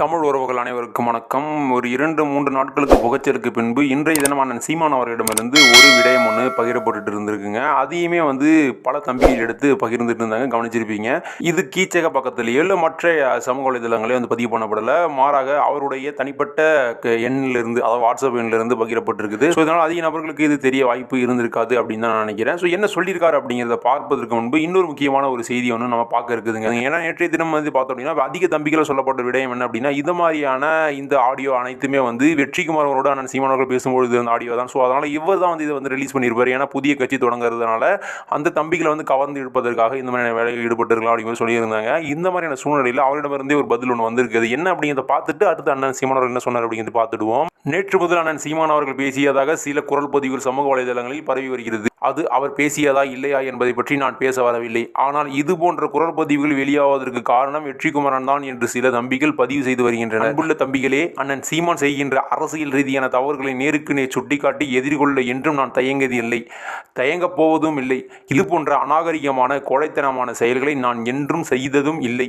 தமிழ் உறவுகள் அனைவருக்கும் வணக்கம். ஒரு இரண்டு மூன்று நாட்களுக்கு புகச்சலுக்கு பின்பு இன்றைய தினமான சீமான் அவர்களிடமிருந்து ஒரு விடை பகிரப்பட்டுட்டு இருந்திருக்குங்க. அதையுமே வந்து பல தம்பிகள் எடுத்து பகிர்ந்துட்டு இருந்தாங்க கவனிச்சிருப்பீங்க. இது கீச்சக பக்கத்துலேயோ இல்லை மற்ற சமூக வலைதளங்களே வந்து பதிவு பண்ணப்படலை. மாறாக அவருடைய தனிப்பட்ட க- எண்ணிலிருந்து அதாவது வாட்ஸ்அப் எண்ணிலிருந்து பகிரப்பட்டிருக்குது. ஸோ இதனால் அதிக நபர்களுக்கு இது தெரிய வாய்ப்பு இருந்திருக்காது அப்படின்னு தான் நான் நினைக்கிறேன். ஸோ என்ன சொல்லியிருக்காரு அப்படிங்கிறத பார்ப்பதற்கு முன்பு இன்னொரு முக்கியமான ஒரு செய்தி ஒன்று நம்ம பார்க்க இருக்குதுங்க. ஏன்னா நேற்றைய தினம் வந்து பார்த்தோம் அப்படின்னா அதிக தம்பிகளை சொல்லப்பட்ட விடயம் என்ன அப்படின்னா இது மாதிரியான இந்த ஆடியோ அனைத்துமே வந்து வெற்றிக்குமார் அவரோட அண்ணன் சீமானவர்கள் பேசும்பொழுது அந்த ஆடியோ தான் ஸோ அதனால் இவர் தான் வந்து இதை வந்து ரிலீஸ் பண்ணியிருப்பார். ஏன்னா புதிய கட்சி தொடங்குறதுனால அந்த தம்பிகளை வந்து கவர்ந்து இழுப்பதற்காக இந்த மாதிரியான வேலையில் ஈடுபட்டிருக்கலாம் அப்படிங்கிற சொல்லியிருந்தாங்க. இந்த மாதிரியான சூழ்நிலையில் அவரிடமிருந்தே ஒரு பதில் ஒன்று வந்திருக்குது. என்ன அப்படிங்கிறத பார்த்துட்டு அடுத்து அண்ணன் சீமான் என்ன சொன்னார் அப்படிங்கிறது பார்த்துடுவோம். நேற்று முதல் அண்ணன் சீமான் அவர்கள் பேசியதாக சில குரல் பதிவுகள் சமூக வலைதளங்களில் பரவி வருகிறது. அது அவர் பேசியதா இல்லையா என்பதை பற்றி நான் பேச வரவில்லை. ஆனால் இது போன்ற குரல் பதிவுகள் வெளியாவதற்கு காரணம் வெற்றிக்குமரன் தான் என்று சில தம்பிகள் பதிவு செய்து வருகின்றனர். அன்புள்ள தம்பிகளே அண்ணன் சீமான் செய்கின்ற அரசியல் ரீதியான தவறுகளை நேருக்கு நேர் சுட்டிக்காட்டி எதிர்கொள்ள என்றும் நான் தயங்கியதில்லை தயங்கப் போவதும் இல்லை. இது போன்ற அநாகரிகமான கோழைத்தனமான செயல்களை நான் என்றும் செய்ததும் இல்லை.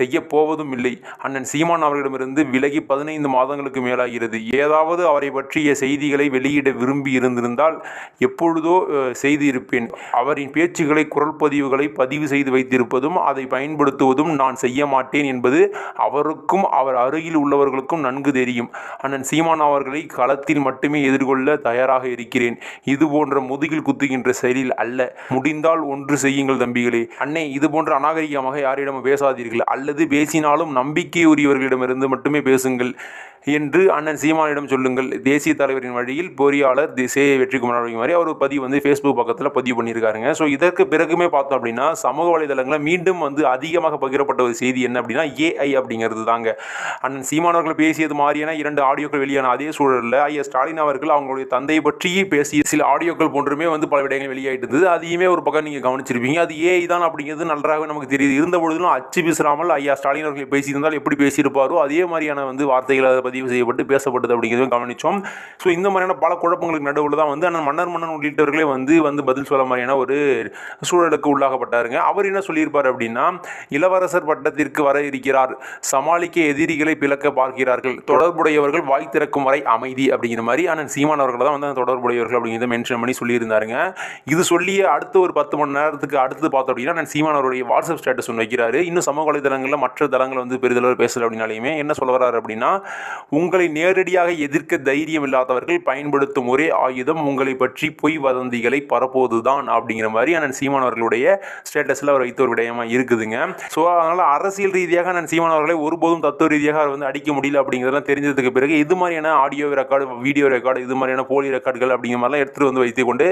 செய்யப் போவதும் இல்லை. அண்ணன் சீமான் அவர்களிடமிருந்து விலகி பதினைந்து மாதங்களுக்கு மேலாகிறது. ஏதாவது அவரை பற்றிய செய்திகளை வெளியிட விரும்பி இருந்திருந்தால் எப்பொழுதோ செய்திருப்பேன். அவரின் பேச்சுகளை குரல் பதிவுகளை பதிவு செய்து வைத்திருப்பதும் அதை பயன்படுத்துவதும் நான் செய்ய மாட்டேன் என்பது அவருக்கும் அவர் அருகில் உள்ளவர்களுக்கும் நன்கு தெரியும். அண்ணன் சீமான் அவர்களை களத்தில் மட்டுமே எதிர்கொள்ள தயாராக இருக்கிறேன். இது போன்ற முதுகில் குத்துகின்ற செயலில் அல்ல. முடிந்தால் ஒன்று செய்யுங்கள் தம்பிகளே. அண்ணே இது போன்ற அநாகரிகமாக யாரிடமும் பேசாதீர்கள். அல்லது பேசினாலும் நம்பிக்கை உரியவர்களிடமிருந்து மட்டுமே பேசுங்கள் என்று அண்ணன் சீமானிடம் சொல்லுங்கள். தேசிய தலைவரின் வழியில் பொறியாளர் திசே வெற்றிக்குமார் அப்படிங்கிற மாதிரி அவர் பதிவு வந்து ஃபேஸ்புக் பக்கத்தில் பதிவு பண்ணியிருக்காருங்க. ஸோ இதற்கு பிறகுமே பார்த்தோம் அப்படின்னா சமூக வலைதளங்களில் மீண்டும் வந்து அதிகமாக பகிரப்பட்ட ஒரு செய்தி என்ன அப்படின்னா ஏஐ அப்படிங்கிறது தாங்க. அண்ணன் சீமானவர்கள் பேசியது மாதிரியான இரண்டு ஆடியோக்கள் வெளியான அதே சூழலில் ஐயா ஸ்டாலின் அவர்கள் அவங்களுடைய தந்தையை பற்றி பேசிய சில ஆடியோக்கள் போன்றுமே வந்து பல விடயங்கள் வெளியாயிட்டு இருந்தது அதையுமே ஒரு பக்கம் நீங்கள் கவனிச்சிருப்பீங்க. அது ஏஐ தான் அப்படிங்கிறது நன்றாக நமக்கு தெரியுது. இருந்த பொழுதுலாம் அச்சு பேசாமல் ஐயா ஸ்டாலின் அவர்கள் பேசியிருந்தால் எப்படி பேசியிருப்பாரோ அதே மாதிரியான வந்து வார்த்தைகள் அதை பதிவு செய்யப்பட்டு பேசப்பட்டது அப்படிங்கிறத கவனித்தோம் ஸோ இந்த மாதிரியான பல குழப்பங்களுக்கு நடுவில் தான் வந்து ஆனால் மன்னர் மன்னன் உள்ளிட்டவர்களே வந்து வந்து பதில் சொல்ல மாதிரியான ஒரு சூழலுக்கு உள்ளாகப்பட்டாருங்க. அவர் என்ன சொல்லியிருப்பார் அப்படின்னா இளவரசர் பட்டத்திற்கு வர இருக்கிறார். சமாளிக்க எதிரிகளை பிளக்க பார்க்கிறார்கள். தொடர்புடையவர்கள் வாய் திறக்கும் வரை அமைதி அப்படிங்கிற மாதிரி ஆனால் சீமான் அவர்கள் தான் வந்து அந்த தொடர்புடையவர்கள் அப்படிங்கிறத மென்ஷன் பண்ணி சொல்லியிருந்தாருங்க. இது சொல்லிய அடுத்த ஒரு பத்து மணி நேரத்துக்கு அடுத்து பார்த்தோம் அப்படின்னா நான் சீமான் அவருடைய வாட்ஸ்அப் ஸ்டேட்டஸ் ஒன்று வைக்கிறாரு. இன்னும் சமூக வலைதளங்களில் மற்ற தளங்கள் வந்து பெரிதளவு பேசல அப்படின்னாலையுமே என்ன சொல்ல வர்றாரு அப்படின்னா உங்களை நேரடியாக எதிர்க்க தைரியம் இல்லாதவர்கள் பயன்படுத்தும் ஒரே ஆயுதம் உங்களை பற்றி பொய் வதந்திகளை பரப்புவதுதான் அப்படிங்கிற மாதிரி அண்ணன் சீமான் அவர்களுடைய ஸ்டேட்டஸில் அவர் வைத்த ஒரு விடயமா இருக்குதுங்க. ஸோ அதனால் அரசியல் ரீதியாக அண்ணன் சீமான் அவர்களை ஒருபோதும் தத்துவ ரீதியாக அவர் வந்து அடிக்க முடியல அப்படிங்கிறதெல்லாம் தெரிஞ்சதுக்கு பிறகு இது மாதிரியான ஆடியோ ரெக்கார்டு வீடியோ ரெக்கார்டு இது மாதிரியான போலி ரெக்கார்டுகள் அப்படிங்கிற மாதிரிலாம் எடுத்துகிட்டு வந்து வைத்துக்கொண்டு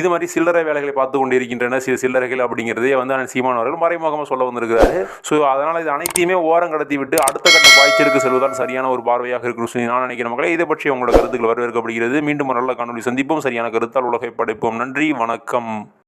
இது மாதிரி சில்லறை வேலைகளை பார்த்து கொண்டு இருக்கின்றன சில சில்லறைகள் அப்படிங்கிறதே வந்து அண்ணன் சீமான் அவர்கள் மறைமுகமாக சொல்ல வந்திருக்கிறாரு. ஸோ அதனால் இது அனைத்தையுமே ஓரம் கடத்தி விட்டு அடுத்த கட்ட பாய்ச்சலுக்கு செல்வதுதான் சரியான ஒரு பார்வையாக இருக்குன்னு சொல்லி நான் நினைக்கிறேன் மக்களே இதை பற்றி உங்களோட கருத்துக்கள் வரவேற்கப்படுகிறது. மீண்டும் ஒரு நல்ல காணொலி சந்திப்போம். சரியான கருத்தால் உலகை படைப்போம். நன்றி வணக்கம்.